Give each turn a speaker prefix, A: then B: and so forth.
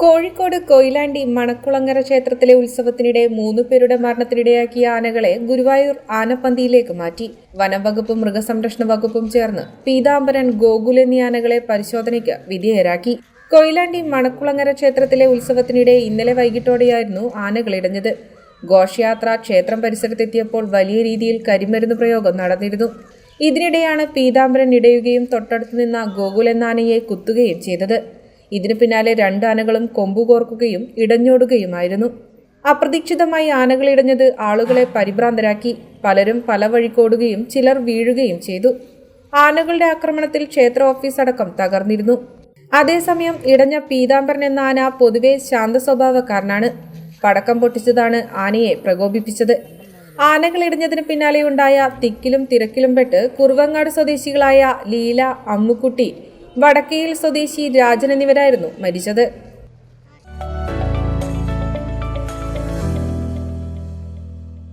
A: കോഴിക്കോട് കൊയിലാണ്ടി മണക്കുളങ്ങര ക്ഷേത്രത്തിലെ ഉത്സവത്തിനിടെ മൂന്ന് പേരുടെ മരണത്തിനിടയാക്കിയ ആനകളെ ഗുരുവായൂർ ആനപ്പന്തിയിലേക്ക് മാറ്റി. വനം വകുപ്പും മൃഗസംരക്ഷണ വകുപ്പും ചേർന്ന് പീതാംബരൻ ഗോകുൽ എന്നീ ആനകളെ പരിശോധനയ്ക്ക് വിധേയരാക്കി. കൊയിലാണ്ടി മണക്കുളങ്ങര ക്ഷേത്രത്തിലെ ഉത്സവത്തിനിടെ ഇന്നലെ വൈകിട്ടോടെയായിരുന്നു ആനകൾ ഇടഞ്ഞത്. ഘോഷയാത്ര ക്ഷേത്രം പരിസരത്തെത്തിയപ്പോൾ വലിയ രീതിയിൽ കരിമരുന്ന് പ്രയോഗം നടന്നിരുന്നു. ഇതിനിടെയാണ് പീതാംബരൻ ഇടയുകയും തൊട്ടടുത്ത് നിന്ന ഗോകുൽ എന്ന ആനയെ കുത്തുകയും ചെയ്തത്. ഇതിനു പിന്നാലെ രണ്ട് ആനകളും കൊമ്പു കോർക്കുകയും ഇടഞ്ഞോടുകയുമായിരുന്നു. അപ്രതീക്ഷിതമായി ആനകൾ ഇടഞ്ഞത് ആളുകളെ പരിഭ്രാന്തരാക്കി പലരും പല വഴിക്കോടുകയും ചിലർ വീഴുകയും ചെയ്തു. ആനകളുടെ ആക്രമണത്തിൽ ക്ഷേത്ര ഓഫീസ് അടക്കം തകർന്നിരുന്നു. അതേസമയം ഇടഞ്ഞ പീതാംബരൻ എന്ന ആന പൊതുവെ ശാന്ത സ്വഭാവക്കാരനാണ് പടക്കം പൊട്ടിച്ചതാണ് ആനയെ പ്രകോപിപ്പിച്ചത്. ആനകൾ ഇടിഞ്ഞതിന് പിന്നാലെയുണ്ടായ തിക്കിലും തിരക്കിലും പെട്ട് കുറുവങ്ങാട് സ്വദേശികളായ ലീല അമ്മുക്കുട്ടി വടക്കയിൽ സ്വദേശി രാജൻ എന്നിവരായിരുന്നു മരിച്ചത്.